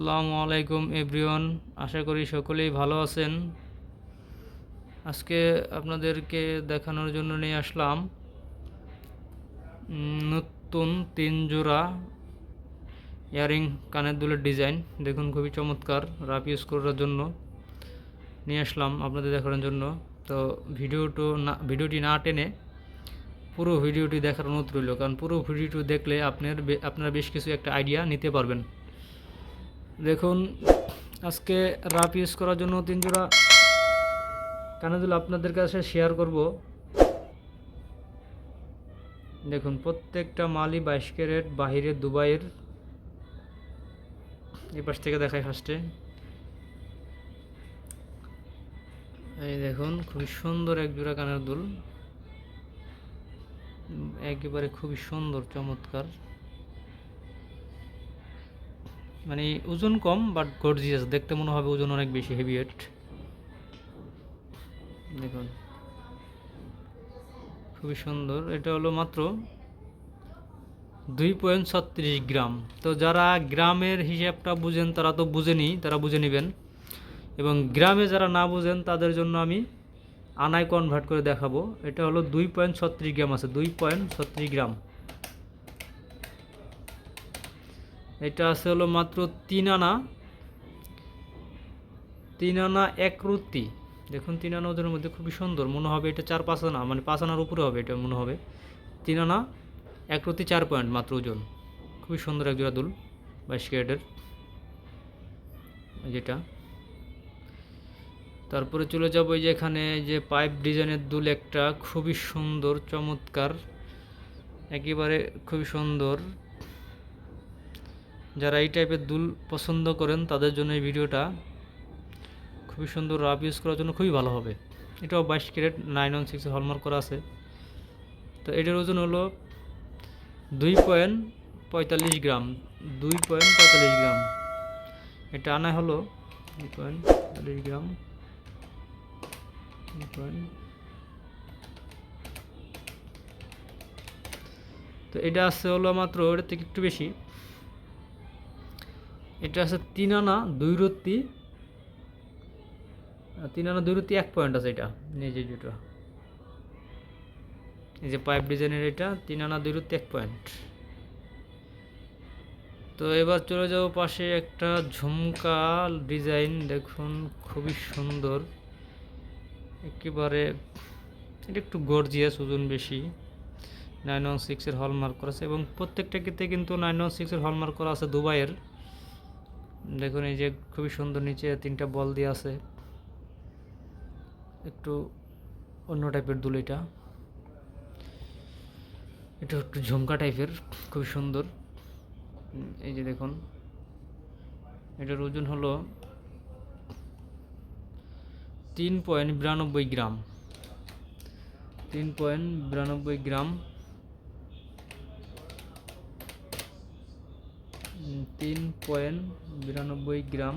আসসালামু আলাইকুম, এভরিওয়ান। আশা করি সকলেই ভালো আছেন। আজকে আপনাদেরকে দেখানোর জন্য নিয়ে আসলাম নতুন তিন জোড়া ইয়ারিং কানের দুলের ডিজাইন। দেখুন, খুবই চমৎকার, রাফ ইউজ করার জন্য নিয়ে আসলাম আপনাদের দেখানোর জন্য। তো ভিডিওটো না, ভিডিওটি না টেনে পুরো ভিডিওটি দেখার অনুরোধ রইল, কারণ পুরো ভিডিওটি দেখলে আপনার আপনারা বেশ কিছু একটা আইডিয়া নিতে পারবেন। দেখুন, আজকে রাপ ইউজ করার জন্য তিন জোড়া কানাদুল আপনাদের কাছে শেয়ার করব। দেখুন, প্রত্যেকটা মালই বাইশ ক্যারেট, বাহিরে দুবাইয়ের। এই পাশ থেকে দেখায় ফার্স্টে এই দেখুন খুবই সুন্দর এক জোড়া কানের দুল একেবারে খুবই সুন্দর, চমৎকার। মানে ওজন কম বাট গর্জিয়াস দেখতে মনে হবে ওজন অনেক বেশি হেভি ওয়েট দেখুন। খুবই সুন্দর। এটা হলো মাত্র দুই পয়েন্ট ছত্রিশ গ্রাম। তো যারা গ্রামের হিসাবটা বুঝেন, তারা তো বুঝেনি তারা বুঝে নেবেন। এবং গ্রামে যারা না বুঝেন, তাদের জন্য আমি আনায় কনভার্ট করে দেখাবো। এটা হলো দুই পয়েন্ট ছত্রিশ গ্রাম আছে, দুই পয়েন্ট ছত্রিশ গ্রাম। এটা আছে হলো মাত্র তিন আনা। তিন আনা এক রুতি দেখুন, তিন আনা ওজনের মধ্যে খুবই সুন্দর। মনে হবে এটা চার পাঁচ আনা মানে পাঁচ আনার উপরে হবে এটা, মনে হবে। তিন আনা, এক রুতি চার পয়েন্ট মাত্র ওজন। খুবই সুন্দর এক জোড়া দুল, বাইশ ক্যারেটের। যেটা। তারপরে চলে যাব এই যে এখানে যে পাইপ ডিজাইনের দুল একটা। খুবই সুন্দর, চমৎকার। একেবারে খুবই সুন্দর। যারা এই টাইপের দুল পছন্দ করেন, তাদের জন্য এই ভিডিওটা খুবই সুন্দর রাফ ইউজ করার জন্য খুবই ভালো হবে। এটাও বাইশ carat nine one six hallmark করা আছে। তো এটার ওজন হলো দুই পয়েন্ট পঁয়তাল্লিশ গ্রাম, দুই পয়েন্ট পঁয়তাল্লিশ গ্রাম। এটা আনা হলো দুই পয়েন্ট পঁয়তাল্লিশ গ্রাম, দুই পয়েন্ট তো এটা আছে হলো মাত্র, এটার থেকে একটু বেশি। এটা আছে তিন আনা, দুই রত্তি। তিন আনা, দুই রত্তি, এক পয়েন্ট আছে এটা নিজে যেটা এই যে পাইপ ডিজাইনের এটা, তিন আনা, দুই রত্তি, এক পয়েন্ট তো এবার চলে যাব পাশে একটা ঝুমকা ডিজাইন দেখুন খুবই সুন্দর। একেবারে এটা একটু গর্জিয়াস ওজন বেশি। নাইন ওয়ান সিক্সের হলমার্ক করা আছে এবং প্রত্যেকটা ক্ষেত্রে কিন্তু নাইন ওয়ান সিক্সের হলমার্ক করা আছে দুবাইয়ের। দেখুন এই যে খুবই সুন্দর নিচে তিনটা বল দিয়ে আছে। একটু অন্য টাইপের দুল এটা। একটু ঝুমকা টাইপের খুবই সুন্দর। এই যে দেখুন, এটার ওজন হলো তিন পয়েন্ট বিরানব্বই গ্রাম। তিন পয়েন্ট বিরানব্বই গ্রাম তিন পয়েন্ট বিরানব্বই গ্রাম।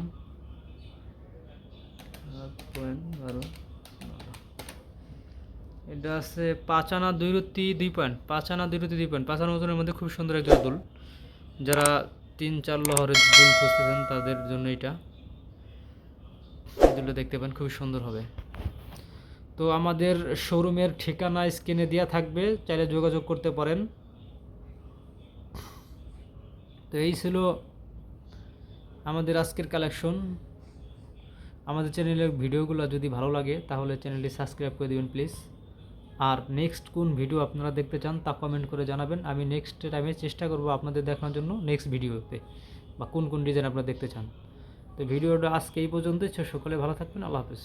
পয়েন্ট বারো। এটা আছে পাঁচ আনা দুই দুই পয়েন্ট পাঁচ আনা দুই রুতি দুই পয়েন্ট। পাঁচ আনা ওজনের মধ্যে খুব সুন্দর একটা দুল। যারা তিন চার লহরের দুল খুঁজতেছেন, তাদের জন্য এটা। দুলটা দেখতে পান, খুবই সুন্দর হবে। তো আমাদের শোরুমের ঠিকানা, স্ক্রিনে দেওয়া থাকবে। চাইলে যোগাযোগ করতে পারেন। তো এই ছিল আমাদের আজকের কালেকশন আমাদের চ্যানেলের ভিডিওগুলো যদি ভালো লাগে, তাহলে চ্যানেলটি সাবস্ক্রাইব করে দেবেন প্লিজ আর নেক্সট কোন ভিডিও আপনারা দেখতে চান, তা কমেন্ট করে জানাবেন। আমি নেক্সট টাইমে চেষ্টা করব আপনাদের দেখানোর জন্য নেক্সট ভিডিওতে বা কোন কোন ডিজাইন আপনারা দেখতে চান। তো ভিডিওটা আজকে এই পর্যন্তই। সকলে ভালো থাকবেন। আল্লাহ হাফিজ।